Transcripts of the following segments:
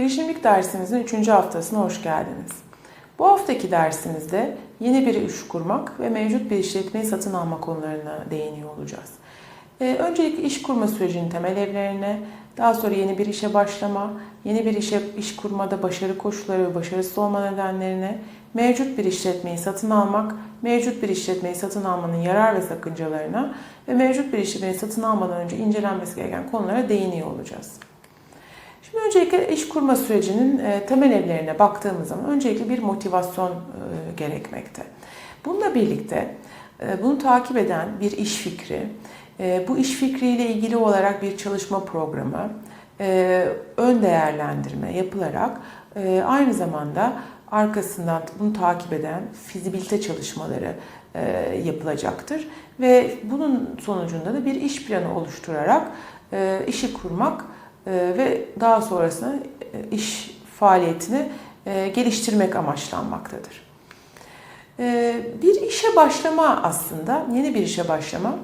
Girişimcilik dersimizin 3. haftasına hoş geldiniz. Bu haftaki dersimizde yeni bir iş kurmak ve mevcut bir işletmeyi satın alma konularına değiniyor olacağız. Ee, öncelikle iş kurma sürecinin temel evlerine, daha sonra yeni bir işe başlama, yeni bir işe iş kurmada başarı koşulları ve başarısız olma nedenlerine, mevcut bir işletmeyi satın almak, mevcut bir işletmeyi satın almanın yarar ve sakıncalarına ve mevcut bir işletmeyi satın almadan önce incelenmesi gereken konulara değiniyor olacağız. Şimdi öncelikle iş kurma sürecinin e, temel evlerine baktığımız zaman öncelikle bir motivasyon e, gerekmekte. Bununla birlikte e, bunu takip eden bir iş fikri, bu iş fikriyle ilgili olarak bir çalışma programı, ön değerlendirme yapılarak aynı zamanda arkasından bunu takip eden fizibilite çalışmaları yapılacaktır ve bunun sonucunda da bir iş planı oluşturarak işi kurmak ve daha sonrasında e, iş faaliyetini e, geliştirmek amaçlanmaktadır. E, Bir işe başlama aslında, yeni bir işe başlama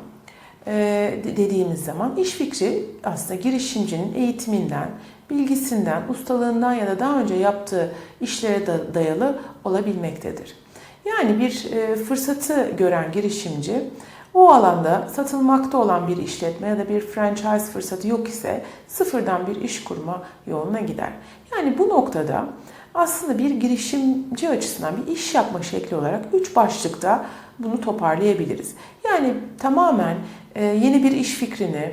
e, dediğimiz zaman iş fikri aslında girişimcinin eğitiminden, bilgisinden, ustalığından ya da daha önce yaptığı işlere da dayalı olabilmektedir. Yani bir fırsatı gören girişimci o alanda satılmakta olan bir işletme ya da bir franchise fırsatı yok ise sıfırdan bir iş kurma yoluna gider. Yani bu noktada aslında bir girişimci açısından bir iş yapma şekli olarak üç başlıkta bunu toparlayabiliriz. Yani tamamen e, yeni bir iş fikrini,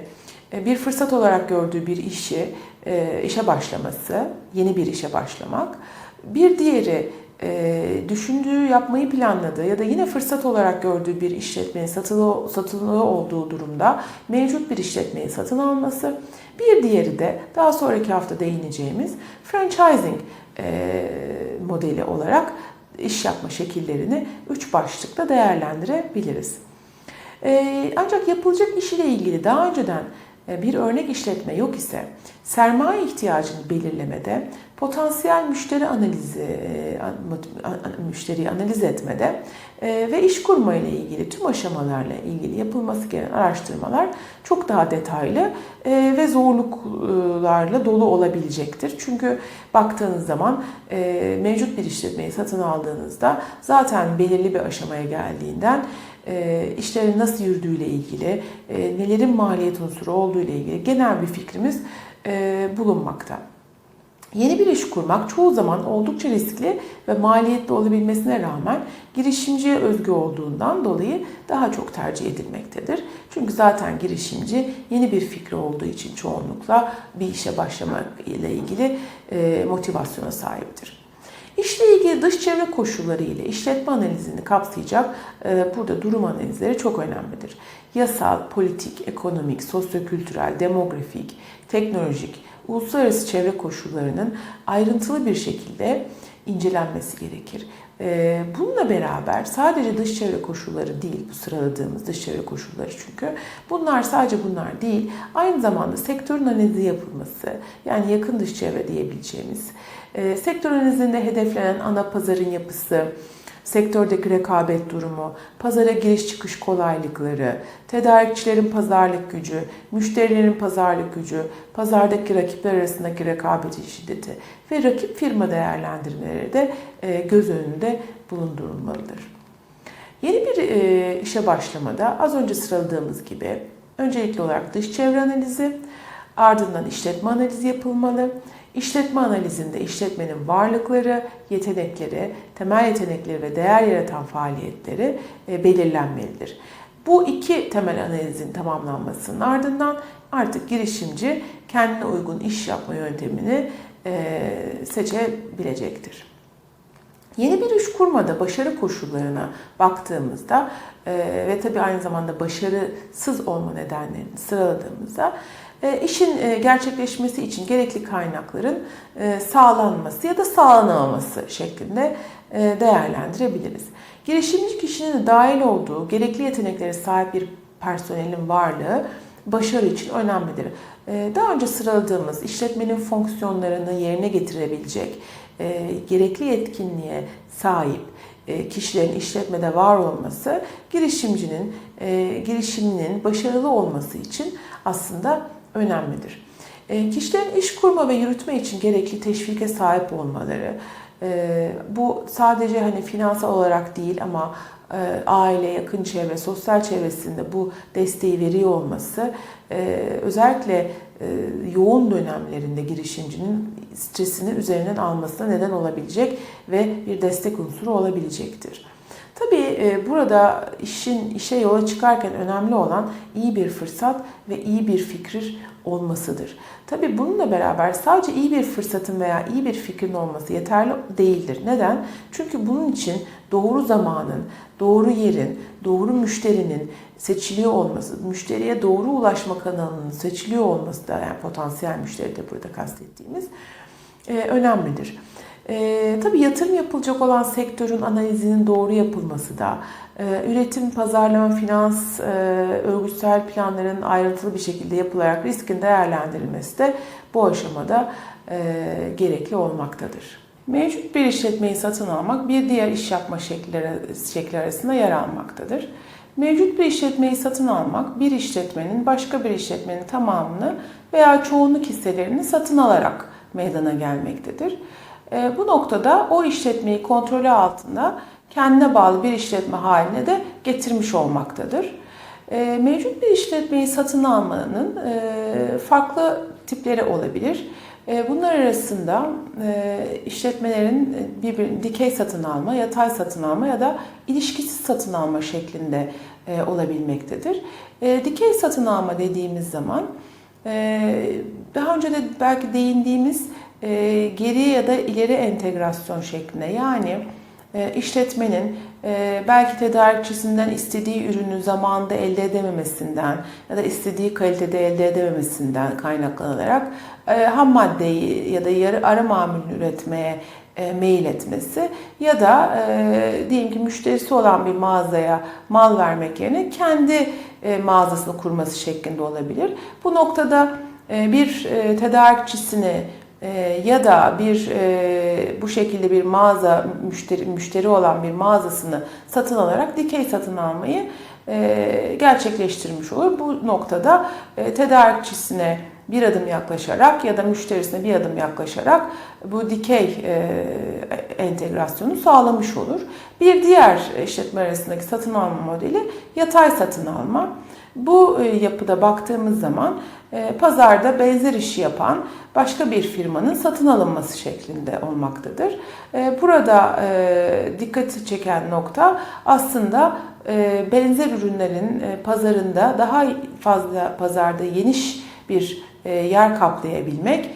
e, bir fırsat olarak gördüğü bir işi, e, işe başlaması, yeni bir işe başlamak. Bir diğeri e, düşündüğü, yapmayı planladığı ya da yine fırsat olarak gördüğü bir işletmenin satılı, satılı olduğu durumda mevcut bir işletmeyi satın alması. Bir diğeri de daha sonraki hafta değineceğimiz franchising e, modeli olarak iş yapma şekillerini üç başlıkta değerlendirebiliriz. E, ancak yapılacak iş ile ilgili daha önceden bir örnek işletme yok ise sermaye ihtiyacını belirlemede, potansiyel müşteri analizi, e, müşteriyi analiz etmede e, ve iş kurma ile ilgili tüm aşamalarla ilgili yapılması gereken araştırmalar çok daha detaylı ve zorluklarla dolu olabilecektir. Çünkü baktığınız zaman mevcut bir işletmeyi satın aldığınızda zaten belirli bir aşamaya geldiğinden e, işlerin nasıl yürüdüğüyle ilgili, e, nelerin maliyet unsuru olduğu ile ilgili genel bir fikrimiz e, bulunmakta. Yeni bir iş kurmak çoğu zaman oldukça riskli ve maliyetli olabilmesine rağmen girişimciye özgü olduğundan dolayı daha çok tercih edilmektedir. Çünkü zaten girişimci yeni bir fikri olduğu için çoğunlukla bir işe başlamak ile ilgili motivasyona sahiptir. İşle ilgili dış çevre koşulları ile işletme analizini kapsayacak burada durum analizleri çok önemlidir. Yasal, politik, ekonomik, sosyokültürel, demografik, teknolojik, uluslararası çevre koşullarının ayrıntılı bir şekilde incelenmesi gerekir. Bununla beraber sadece dış çevre koşulları değil bu sıraladığımız dış çevre koşulları çünkü bunlar sadece bunlar değil aynı zamanda sektörün analizi yapılması yani yakın dış çevre diyebileceğimiz sektör analizinde hedeflenen ana pazarın yapısı, sektördeki rekabet durumu, pazara giriş çıkış kolaylıkları, tedarikçilerin pazarlık gücü, müşterilerin pazarlık gücü, pazardaki rakipler arasındaki rekabet şiddeti ve rakip firma değerlendirmeleri de göz önünde bulundurulmalıdır. Yeni bir işe başlamada az önce sıraladığımız gibi öncelikli olarak dış çevre analizi, ardından işletme analizi yapılmalı. İşletme analizinde işletmenin varlıkları, yetenekleri, temel yetenekleri ve değer yaratan faaliyetleri e, belirlenmelidir. Bu iki temel analizin tamamlanmasının ardından artık girişimci kendine uygun iş yapma yöntemini e, seçebilecektir. Yeni bir iş kurmada başarı koşullarına baktığımızda e, ve tabii aynı zamanda başarısız olma nedenlerini sıraladığımızda işin e, gerçekleşmesi için gerekli kaynakların e, sağlanması ya da sağlanamaması şeklinde değerlendirebiliriz. Girişimci kişinin dahil olduğu gerekli yeteneklere sahip bir personelin varlığı başarı için önemlidir. Daha önce sıraladığımız işletmenin fonksiyonlarını yerine getirebilecek, gerekli yetkinliğe sahip kişilerin işletmede var olması girişimcinin girişiminin başarılı olması için aslında önemlidir. E, kişilerin iş kurma ve yürütme için gerekli teşvike sahip olmaları, e, bu sadece hani finansal olarak değil ama e, aile, yakın çevre, sosyal çevresinde bu desteği veriyor olması e, özellikle e, yoğun dönemlerinde girişimcinin stresini üzerinden almasına neden olabilecek ve bir destek unsuru olabilecektir. Tabii e, burada işin işe yola çıkarken önemli olan iyi bir fırsat ve iyi bir fikir olmasıdır. Tabii bununla beraber sadece iyi bir fırsatın veya iyi bir fikrin olması yeterli değildir. Neden? Çünkü bunun için doğru zamanın, doğru yerin, doğru müşterinin seçiliyor olması, müşteriye doğru ulaşma kanalının seçiliyor olması da yani potansiyel müşteri de burada kastettiğimiz e, önemlidir. E, tabii yatırım yapılacak olan sektörün analizinin doğru yapılması da, e, üretim, pazarlama, finans, e, örgütsel planların ayrıntılı bir şekilde yapılarak riskin değerlendirilmesi de bu aşamada e, gerekli olmaktadır. Mevcut bir işletmeyi satın almak bir diğer iş yapma şekilleri, şekli arasında yer almaktadır. Mevcut bir işletmeyi satın almak, bir işletmenin başka bir işletmenin tamamını veya çoğunluk hisselerini satın alarak meydana gelmektedir. E, bu noktada o işletmeyi kontrolü altında kendine bağlı bir işletme haline de getirmiş olmaktadır. E, mevcut bir işletmeyi satın almanın e, farklı tipleri olabilir. Bunlar arasında işletmelerin bir dikey satın alma, yatay satın alma ya da ilişkisiz satın alma şeklinde olabilmektedir. Dikey satın alma dediğimiz zaman daha önce de belki değindiğimiz e, geri ya da ileri entegrasyon şeklinde. Yani e, işletmenin e, belki tedarikçisinden istediği ürünü zamanında elde edememesinden ya da istediği kalitede elde edememesinden kaynaklanarak ham maddeyi ya da yarı ara mamulünü üretmeye e, mail etmesi ya da e, diyelim ki müşterisi olan bir mağazaya mal vermek yerine kendi e, mağazasını kurması şeklinde olabilir. Bu noktada e, bir e, tedarikçisini ya da bir e, bu şekilde bir mağaza müşteri müşteri olan bir mağazasını satın alarak dikey satın almayı e, gerçekleştirmiş olur. Bu noktada e, tedarikçisine bir adım yaklaşarak ya da müşterisine bir adım yaklaşarak bu dikey e, entegrasyonu sağlamış olur. Bir diğer işletme arasındaki satın alma modeli yatay satın alma. Bu e, yapıda baktığımız zaman e, pazarda benzer işi yapan başka bir firmanın satın alınması şeklinde olmaktadır. E, burada dikkati çeken nokta aslında benzer ürünlerin pazarında daha fazla pazarda geniş bir yer kaplayabilmek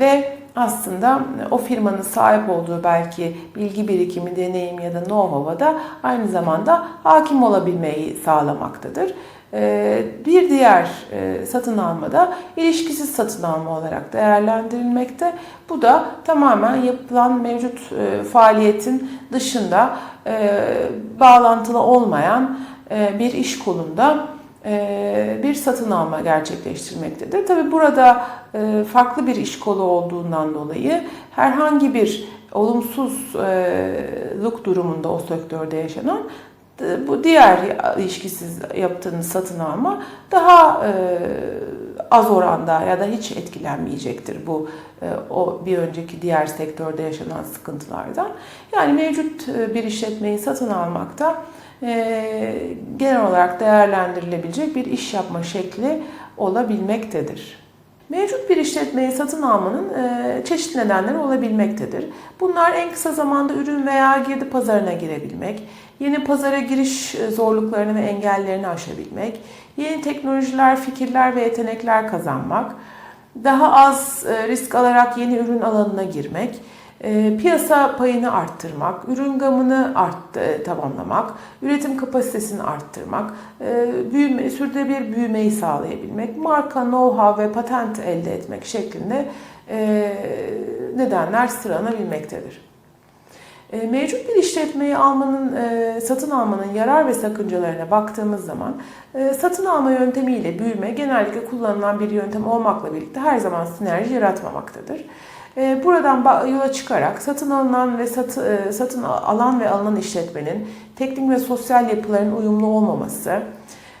ve aslında o firmanın sahip olduğu belki bilgi birikimi, deneyim ya da know-how'a da aynı zamanda hakim olabilmeyi sağlamaktadır. Ee, bir diğer e, satın almada ilişkisiz satın alma olarak değerlendirilmekte. Bu da tamamen yapılan mevcut e, faaliyetin dışında e, bağlantılı olmayan bir iş kolunda bir satın alma gerçekleştirmektedir. Tabi burada farklı bir iş kolu olduğundan dolayı herhangi bir olumsuzluk durumunda o sektörde yaşanan bu diğer ilişkisiz yaptığınız satın alma daha e, az oranda ya da hiç etkilenmeyecektir bu e, o bir önceki diğer sektörde yaşanan sıkıntılardan. Yani mevcut e, bir işletmeyi satın almakta e, genel olarak değerlendirilebilecek bir iş yapma şekli olabilmektedir. Mevcut bir işletmeyi satın almanın e, çeşitli nedenleri olabilmektedir. Bunlar en kısa zamanda ürün veya girdi pazarına girebilmek, yeni pazara giriş e, zorluklarını ve engellerini aşabilmek, yeni teknolojiler, fikirler ve yetenekler kazanmak, daha az e, risk alarak yeni ürün alanına girmek, e, piyasa payını arttırmak, ürün gamını art, e, tamamlamak, üretim kapasitesini arttırmak, e, büyüme, sürdürülebilir büyümeyi sağlayabilmek, marka, know-how ve patent elde etmek şeklinde e, nedenler sıralanabilmektedir. Mevcut bir işletmeyi almanın, satın almanın yarar ve sakıncalarına baktığımız zaman satın alma yöntemiyle büyüme genellikle kullanılan bir yöntem olmakla birlikte her zaman sinerji yaratmamaktadır. Buradan yola çıkarak satın alınan ve satı, satın alan ve alınan işletmenin teknik ve sosyal yapıların uyumlu olmaması,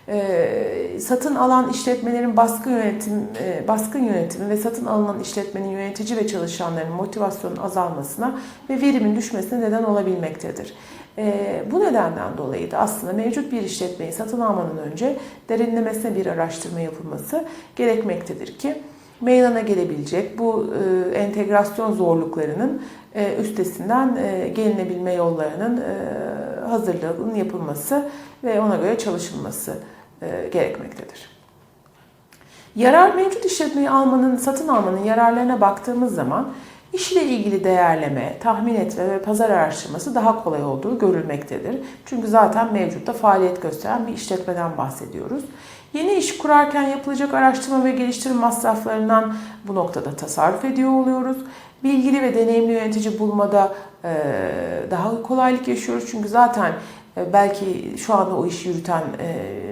e, satın alan işletmelerin baskı yönetim, e, baskın yönetimi ve satın alınan işletmenin yönetici ve çalışanların motivasyonun azalmasına ve verimin düşmesine neden olabilmektedir. E, bu nedenden dolayı da aslında mevcut bir işletmeyi satın almadan önce derinlemesine bir araştırma yapılması gerekmektedir ki meydana gelebilecek bu e, entegrasyon zorluklarının e, üstesinden e, gelinebilme yollarının e, hazırlığının yapılması ve ona göre çalışılması e, gerekmektedir. Yarar mevcut işletmeyi almanın, satın almanın yararlarına baktığımız zaman iş ile ilgili değerleme, tahmin etme ve pazar araştırması daha kolay olduğu görülmektedir. Çünkü zaten mevcutta faaliyet gösteren bir işletmeden bahsediyoruz. Yeni iş kurarken yapılacak araştırma ve geliştirme masraflarından bu noktada tasarruf ediyor oluyoruz. Bilgili ve deneyimli yönetici bulmada daha kolaylık yaşıyoruz. Çünkü zaten belki şu anda o işi yürüten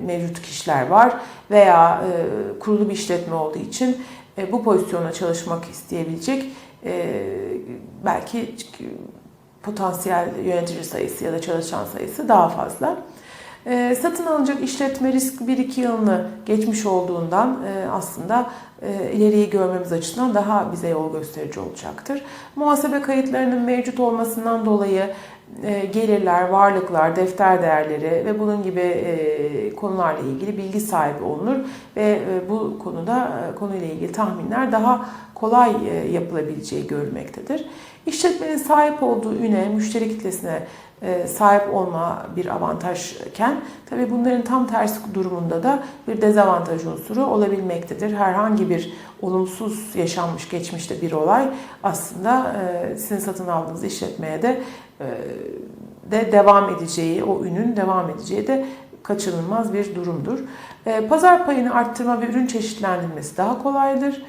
mevcut kişiler var veya kurulu bir işletme olduğu için bu pozisyona çalışmak isteyebilecek e, belki potansiyel yönetici sayısı ya da çalışan sayısı daha fazla. E, satın alınacak işletme risk 1-2 yılını geçmiş olduğundan e, aslında e, ileriyi görmemiz açısından daha bize yol gösterici olacaktır. Muhasebe kayıtlarının mevcut olmasından dolayı gelirler, varlıklar, defter değerleri ve bunun gibi e, konularla ilgili bilgi sahibi olunur ve e, bu konuda e, konuyla ilgili tahminler daha kolay e, yapılabileceği görülmektedir. İşletmenin sahip olduğu üne, müşteri kitlesine e, sahip olma bir avantajken tabii bunların tam tersi durumunda da bir dezavantaj unsuru olabilmektedir. Herhangi bir olumsuz yaşanmış geçmişte bir olay aslında e, sizin satın aldığınız işletmeye de e, de devam edeceği, o ünün devam edeceği de kaçınılmaz bir durumdur. Pazar payını arttırma ve ürün çeşitlendirmesi daha kolaydır.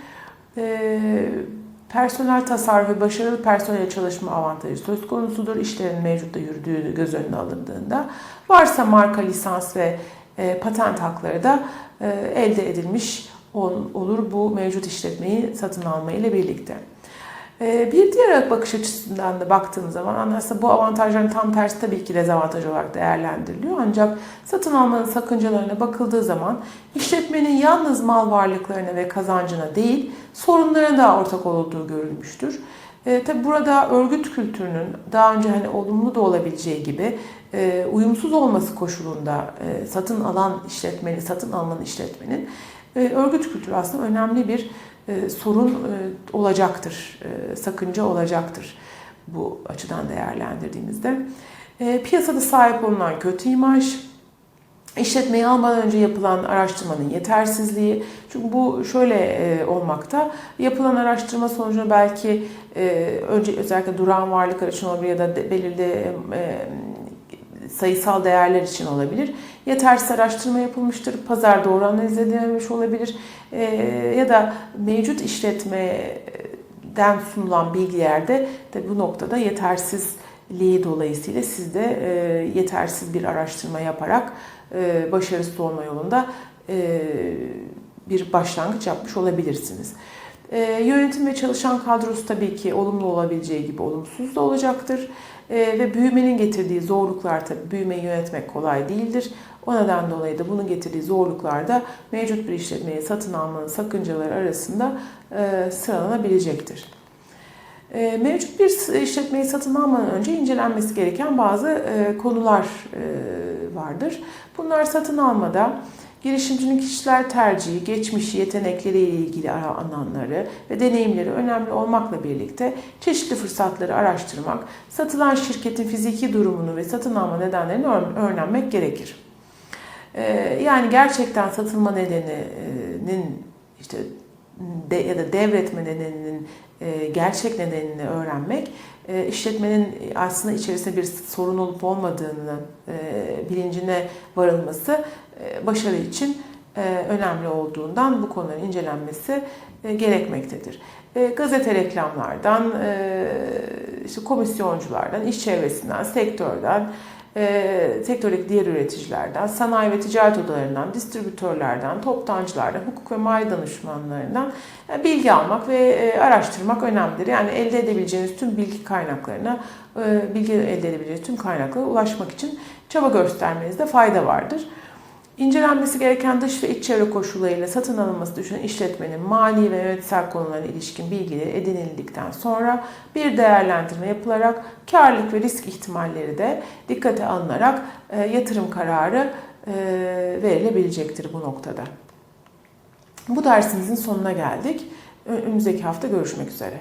Personel tasarrufu başarılı personel çalışma avantajı söz konusudur. İşlerin mevcutta yürüdüğü göz önüne alındığında. Varsa marka, lisans ve e, patent hakları da e, elde edilmiş ol, olur bu mevcut işletmeyi satın alma ile birlikte. E, bir diğer bakış açısından da baktığımız zaman aslında bu avantajların tam tersi tabii ki dezavantaj olarak değerlendiriliyor. Ancak satın almanın sakıncalarına bakıldığı zaman işletmenin yalnız mal varlıklarına ve kazancına değil sorunlara da ortak olduğu görülmüştür. E, tabi burada örgüt kültürünün daha önce hani olumlu da olabileceği gibi e, uyumsuz olması koşulunda e, satın alan işletmeni, satın alınan işletmenin e, örgüt kültürü aslında önemli bir e, sorun e, olacaktır, e, sakınca olacaktır bu açıdan değerlendirdiğimizde. E, piyasada sahip olunan kötü imaj, İşletmeyi almadan önce yapılan araştırmanın yetersizliği. Çünkü bu şöyle olmakta. Yapılan araştırma sonucunda belki önce özellikle duran varlıklar için olabilir ya da belirli sayısal değerler için olabilir. Yetersiz araştırma yapılmıştır. Pazar doğru analiz edilememiş olabilir. E, ya da mevcut işletmeden sunulan bilgilerde de bu noktada yetersizliği dolayısıyla siz de e, yetersiz bir araştırma yaparak e, başarısız olma yolunda e, bir başlangıç yapmış olabilirsiniz. E, yönetim ve çalışan kadrosu tabii ki olumlu olabileceği gibi olumsuz da olacaktır. Ve büyümenin getirdiği zorluklar tabii büyümeyi yönetmek kolay değildir. O neden dolayı da bunun getirdiği zorluklar da mevcut bir işletmeyi satın almanın sakıncaları arasında sıralanabilecektir. Mevcut bir işletmeyi satın almadan önce incelenmesi gereken bazı konular vardır. Bunlar satın almada girişimcinin kişiler tercihi, geçmişi, yetenekleriyle ilgili alanları ve deneyimleri önemli olmakla birlikte çeşitli fırsatları araştırmak, satılan şirketin fiziki durumunu ve satın alma nedenlerini öğrenmek gerekir. Ee, yani gerçekten satılma nedeninin işte de, ya da devretme nedeninin e, gerçek nedenini öğrenmek, e, işletmenin aslında içerisinde bir sorun olup olmadığını e, bilincine varılması başarı için önemli olduğundan bu konuların incelenmesi gerekmektedir. Gazete reklamlardan, işte komisyonculardan, iş çevresinden, sektörden, e, sektördeki diğer üreticilerden, sanayi ve ticaret odalarından, distribütörlerden, toptancılardan, hukuk ve mali danışmanlarından e, bilgi almak ve e, araştırmak önemlidir. Yani elde edebileceğiniz tüm bilgi kaynaklarına, e, bilgi elde edebileceğiniz tüm kaynaklara ulaşmak için çaba göstermenizde fayda vardır. İncelenmesi gereken dış ve iç çevre koşullarıyla satın alınması düşünen işletmenin mali ve yönetsel konularına ilişkin bilgileri edinildikten sonra bir değerlendirme yapılarak karlılık ve risk ihtimalleri de dikkate alınarak e, yatırım kararı e, verilebilecektir bu noktada. Bu dersimizin sonuna geldik. Önümüzdeki hafta görüşmek üzere.